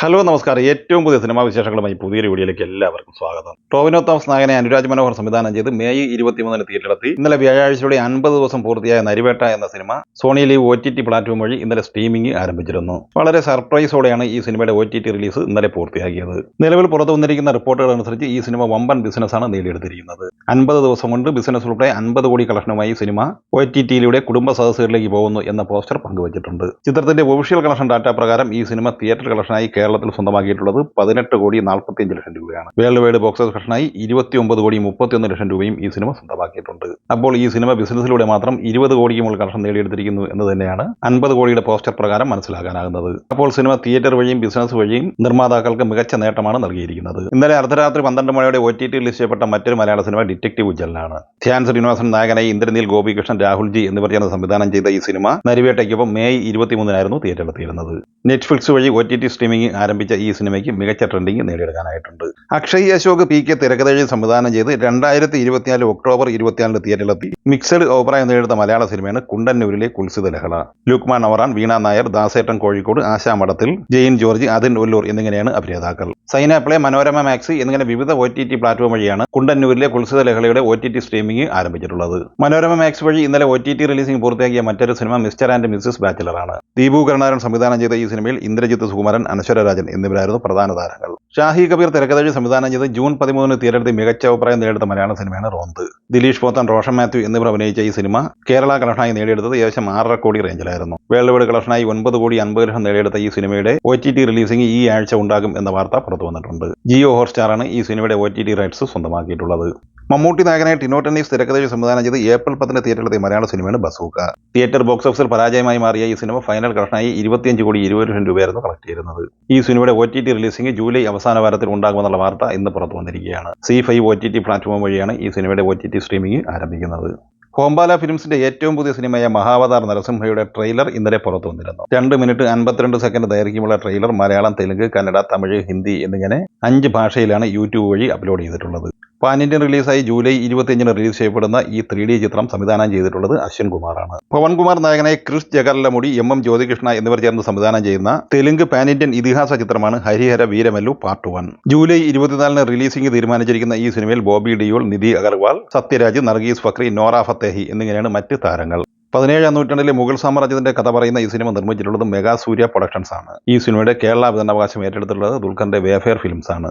Hello നമസ്കാരം. ഏറ്റവും പുതിയ സിനിമാ വിശേഷങ്ങളുമായി പുതിയൊരു വീഡിയോയിലേക്ക് എല്ലാവർക്കും സ്വാഗതം. ടോവിനോ തോമസ് നായകനെ അനുരാജ് മനോഹർ സംവിധാനം ചെയ്ത് മെയ് ഇരുപത്തിമൂന്നിന് തിയേറ്ററിലെത്തി ഇന്നലെ വ്യാഴാഴ്ചയുടെ അൻപത് ദിവസം പൂർത്തിയായ നരിവേട്ട എന്ന cinema Sony Liv O T T platform വഴി ഇന്നലെ സ്ട്രീമിംഗ് ആരംഭിച്ചിരുന്നു. വളരെ സർപ്രൈസോടെയാണ് ഈ സിനിമയുടെ ഒ ടി ടി റിലീസ് ഇന്നലെ പൂർത്തിയാക്കിയത്. നിലവിൽ പുറത്തു വന്നിരിക്കുന്ന റിപ്പോർട്ടുകൾ അനുസരിച്ച് ഈ സിനിമ വമ്പൻ ബിസിനസ്സാണ് നേടിയെടുത്തിരിക്കുന്നത്. അൻപത് ദിവസം കൊണ്ട് ബിസിനസ് ഉൾപ്പെടെ അൻപത് കോടി കളക്ഷനുമായി സിനിമ ഒ ടി ടിയിലൂടെ കുടുംബ സദസ്സുകളിലേക്ക് പോകുന്നു എന്ന പോസ്റ്റർ പങ്കുവച്ചിട്ടുണ്ട്. ചിത്രത്തിന്റെ ഒഫീഷ്യൽ കളക്ഷൻ ഡാറ്റ പ്രകാരം ഈ സിനിമ തിയേറ്റർ കളക്ഷനായി കേരളത്തിൽ സ്വന്തമാക്കിയിട്ടുള്ളത് പതിനെട്ട് കോടി നാൽപ്പത്തിയഞ്ച് ലക്ഷം രൂപയാണ്. വേൾഡ് വൈഡ് ബോക്സ് ഓഫീസ് ഇരുപത്തി ഒമ്പത് കോടി മുപ്പത്തിയൊന്ന് ലക്ഷം രൂപയും ഈ സിനിമ സ്വന്തമാക്കിയിട്ടുണ്ട്. അപ്പോൾ ഈ സിനിമ ബിസിനസ്സിലൂടെ മാത്രം ഇരുപത് കോടിക്ക് മുകളിൽ കളക്ഷൻ നേടിയെടുത്തിരിക്കുന്നു എന്ന് തന്നെയാണ് അൻപത് കോടിയുടെ പോസ്റ്റർ പ്രകാരം മനസ്സിലാക്കാനാകുന്നത്. അപ്പോൾ സിനിമ തിയേറ്റർ വഴിയും ബിസിനസ് വഴിയും നിർമ്മാതാക്കൾക്ക് മികച്ച നേട്ടമാണ് നൽകിയിരിക്കുന്നത്. ഇന്നലെ അർദ്ധരാത്രി പന്ത്രണ്ട് മണിയോടെ ഒ ടി ടി ലിസ്റ്റ് ചെയ്യപ്പെട്ട മറ്റൊരു മലയാള സിനിമ ഡിറ്റക്റ്റീവ് ഉജ്ജലിനാണ് ധ്യാൻ ശ്രീനിവാസൻ നായകനായി ഇന്ദ്രനീൽ ഗോപികൃഷ്ണൻ രാഹുൽ ജി എന്നിവർ ചേർന്ന് സംവിധാനം ചെയ്ത ഈ സിനിമ നരിവേട്ടയ്ക്കൊപ്പം മെയ് ഇരുപത്തിമൂന്നിനായിരുന്നു തിയേറ്ററിലെത്തിയിരുന്നത്. നെറ്റ്ഫ്ലിക്സ് വഴി ഒ ടി ടി സ്ട്രീമിംഗ് ആരംഭിച്ച ഈ സിനിമയ്ക്ക് മികച്ച ട്രെൻഡിങ് നേടിയെടുക്കാനായിട്ടുണ്ട്. അക്ഷയ് അശോക് പി കെ തിരക്കഥയിൽ സംവിധാനം ചെയ്ത് രണ്ടായിരത്തി ഇരുപത്തിനാല് ഒക്ടോബർ ഇരുപത്തിനാലിന് തിയേറ്ററിലെത്തി. മിക്സഡ് അഭിപ്രായം നേടിയെടുത്ത മലയാള സിനിമയാണ് കുണ്ടന്നൂരിലെ കുൽസിത ലഹള. ലുക്മാൻ അവറാൻ വീണ നായർ ദാസേട്ടൻ കോഴിക്കോട് ആശാ മഠത്തിൽ ജെയിൻ ജോർജ് അതിൻ ഒല്ലൂർ എന്നിങ്ങനെയാണ് അഭിനേതാക്കൾ. സൈനാപ്ലേ മനോരമ മാക്സ് എന്നിങ്ങനെ വിവിധ ഒ ടി ടി പ്ലാറ്റ്ഫോം വഴിയാണ് കുണ്ടന്നൂരിലെ കുൽസിത ലഹളയുടെ ഒ ടി ടി സ്ട്രീമിംഗ് ആരംഭിച്ചിട്ടുള്ളത്. മനോരമ മാക്സ് വഴി ഇന്നലെ ഒ ടി ടി റിലീസിംഗ് പൂർത്തിയാക്കിയ മറ്റൊരു സിനിമ മിസ്റ്റർ ആൻഡ് മിസ്സസ് ബാച്ചിലറാണ് ദീപു കരുണാരൻ സംവിധാനം ചെയ്ത ഈ സിനിമയിൽ ഇന്ദ്രജിത്ത് സുകുമാരൻ അനശ്വരരാജൻ എന്നിവരായിരുന്നു പ്രധാന താരങ്ങൾ. ഷാഹി കബീർ തിരക്കഥഴി സംവിധാനം ചെയ്ത് ജൂൺ പതിമൂന്നിന് തിയേറ്ററിൽ മികച്ച അഭിപ്രായം നേടിയെടുത്ത മലയാള സിനിമയാണ് റോന്ത്. ദിലീഷ് പോത്തൻ റോഷൻ മാത്യു എന്നിവർ അഭിനയിച്ച ഈ സിനിമ കേരള കളക്ഷനായി നേടിയെടുത്തത് ഏകദേശം ആറര കോടി റേഞ്ചിലായിരുന്നു. വേൾഡ് വൈഡ് കളക്ഷനായി ഒൻപത് കോടി അൻപത് ലക്ഷം നേടിയെടുത്ത ഈ സിനിമയുടെ ഒ ടി ടി റിലീസിംഗ് ഈ ആഴ്ച ഉണ്ടാകും എന്ന വാർത്ത പുറത്തു വന്നിട്ടുണ്ട്. ജിയോ ഹോട്ട്സ്റ്റാറാണ് ഈ സിനിമയുടെ ഒ ടി ടി റൈറ്റ്സ് സ്വന്തമാക്കിയിട്ടുള്ളത്. മമ്മൂട്ടി നായകനായി ടിനോ തിരക്കഥയിൽ സംവിധാനം ചെയ്ത് ഏപ്രിൽ പത്തിന് തിയേറ്ററിലെത്തിയ മലയാള സിനിമയാണ് ബസൂക്ക. തിയേറ്റർ ബോക്സ് ഓഫീസിൽ പരാജയമായി മാറിയ ഈ സിനിമ ഫൈനൽ കളക്ഷനായി ഇരുപത്തിയഞ്ച് കോടി ഇരുപത് ലക്ഷം രൂപയായിരുന്നു കളക്ട് ചെയ്യുന്നത് ഈ സിനിമയുടെ O T T releasing July അവസാന വാരത്തിൽ ഉണ്ടാകുമെന്നുള്ള വാർത്ത ഇന്ന് പുറത്തു വന്നിരിക്കുകയാണ്. Zee five O T T platform വഴിയാണ് ഈ സിനിമയുടെ ഒ ടി ടി സ്ട്രീമിംഗ് ആരംഭിക്കുന്നത്. ഹോംബാല ഫിലിംസിന്റെ ഏറ്റവും പുതിയ സിനിമയായ മഹാവതാർ നരസിംഹയുടെ ട്രെയിലർ ഇന്നലെ പുറത്തു വന്നിരുന്നു. രണ്ട് മിനിറ്റ് അൻപത്തിരണ്ട് സെക്കൻഡ് ദൈർഘ്യമുള്ള ട്രെയിലർ മലയാളം തെലുങ്ക് കന്നഡ തമിഴ് ഹിന്ദി എന്നിങ്ങനെ അഞ്ച് ഭാഷയിലാണ് യൂട്യൂബ് വഴി അപ്ലോഡ് ചെയ്തിട്ടുള്ളത്. പാൻ ഇന്ത്യൻ റിലീസായി ജൂലൈ ഇരുപത്തിയഞ്ചിന് റിലീസ് ചെയ്യപ്പെടുന്ന ഈ ത്രീ ഡി ചിത്രം സംവിധാനം ചെയ്തിട്ടുള്ളത് അശ്വിൻ കുമാറാണ്. പവൻകുമാർ നായകനായി ക്രിസ് ജഗർലമുടി എം എം ജ്യോതികൃഷ്ണ എന്നിവർ ചേർന്ന് സംവിധാനം ചെയ്യുന്ന തെലുങ്ക് പാൻ ഇന്ത്യൻ ഇതിഹാസ ചിത്രമാണ് Harihara Veeramallu part one. July ഇരുപത്തിനാലിന് റിലീസിംഗ് തീരുമാനിച്ചിരിക്കുന്ന ഈ സിനിമയിൽ ബോബി ഡിയോൾ നിധി അഗർവാൾ സത്യരാജ് നർഗീസ് ഫക്രി നോറ ഫത്തേഹി എന്നിങ്ങനെയാണ് മറ്റ് താരങ്ങൾ. പതിനേഴാം നൂറ്റാണ്ടിലെ മുഗൾ സാമ്രാജ്യത്തിന്റെ കഥ പറയുന്ന ഈ സിനിമ നിർമ്മിച്ചിട്ടുള്ളത് മെഗാ സൂര്യ പ്രൊഡക്ഷൻസ് ആണ് ഈ സിനിമയുടെ കേരള വിതരണാവകാശം ഏറ്റെടുത്തിട്ടുള്ളത് ദുൽഖറിന്റെ വേഫെയർ ഫിലിംസ് ആണ്.